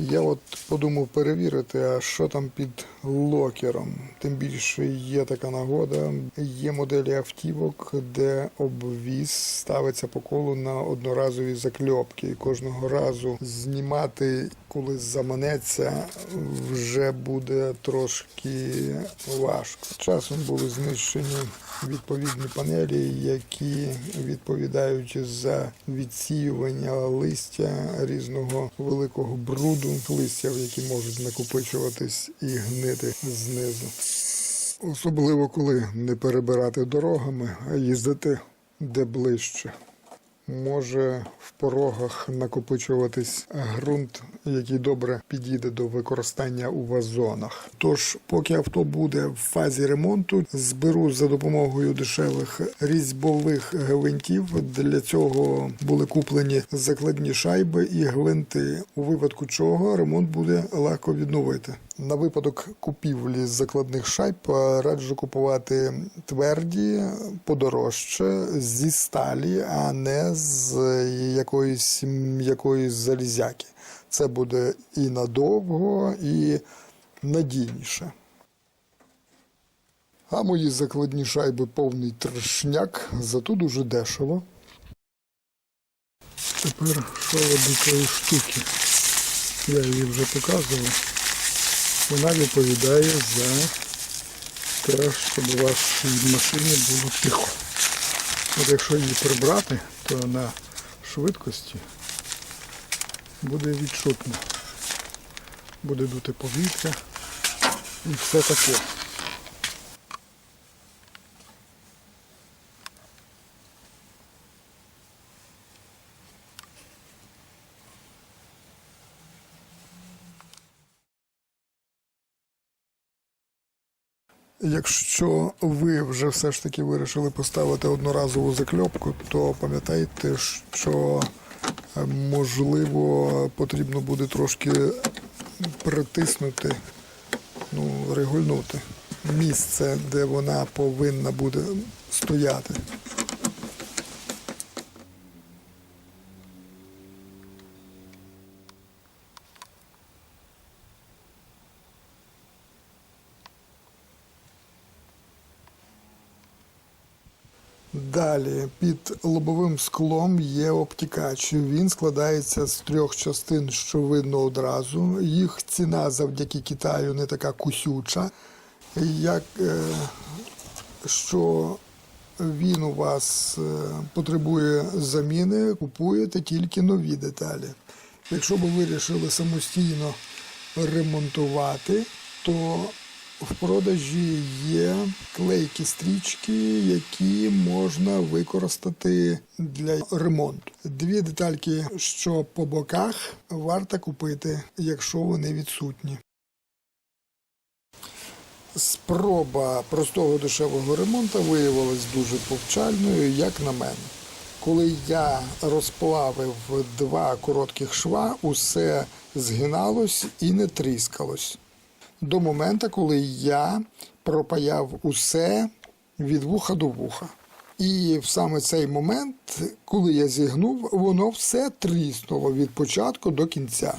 Я от подумав перевірити, а що там під локером. Тим більше є така нагода. Є моделі автівок, де обвіз ставиться по колу на одноразові закльопки. І кожного разу знімати, коли заманеться, вже буде трошки важко. Часом були знищені відповідні панелі, які відповідають за відсіювання листя різного великого бруду, листя, які можуть накопичуватись і гнити знизу. Особливо коли не перебирати дорогами, а їздити де ближче. Може в порогах накопичуватись ґрунт, який добре підійде до використання у вазонах. Тож, поки авто буде в фазі ремонту, зберу за допомогою дешевих різьбових гвинтів. Для цього були куплені закладні шайби і гвинти, у випадку чого ремонт буде легко відновити. На випадок купівлі закладних шайб раджу купувати тверді, подорожче зі сталі, а не з якоїсь м'якої залізяки. Це буде і надовго, і надійніше. А мої закладні шайби повний трешняк, зато дуже дешево. Тепер що до цієї штуки. Я її вже показував. Вона відповідає за те, щоб у вас в машині було тихо. От якщо її прибрати, то на швидкості буде відчутно. Буде дути повітря і все таке. Якщо ви вже все ж таки вирішили поставити одноразову закльопку, то пам'ятайте, що е, можливо потрібно буде трошки притиснути, ну, регульнути місце, де вона повинна буде стояти. Далі під лобовим склом є обтікач. Він складається з трьох частин, що видно одразу. Їх ціна завдяки Китаю не така кусюча. Як е, що він у вас е, потребує заміни, купуєте тільки нові деталі. Якщо ви вирішили самостійно ремонтувати, то в продажі є клейкі стрічки, які можна використати для ремонту. Дві детальки, що по боках, варто купити, якщо вони відсутні. Спроба простого дешевого ремонту виявилась дуже повчальною, як на мене. Коли я розплавив два коротких шва, усе згиналось і не тріскалось до моменту, коли я пропаяв усе від вуха до вуха. І в саме цей момент, коли я зігнув, воно все тріснуло від початку до кінця.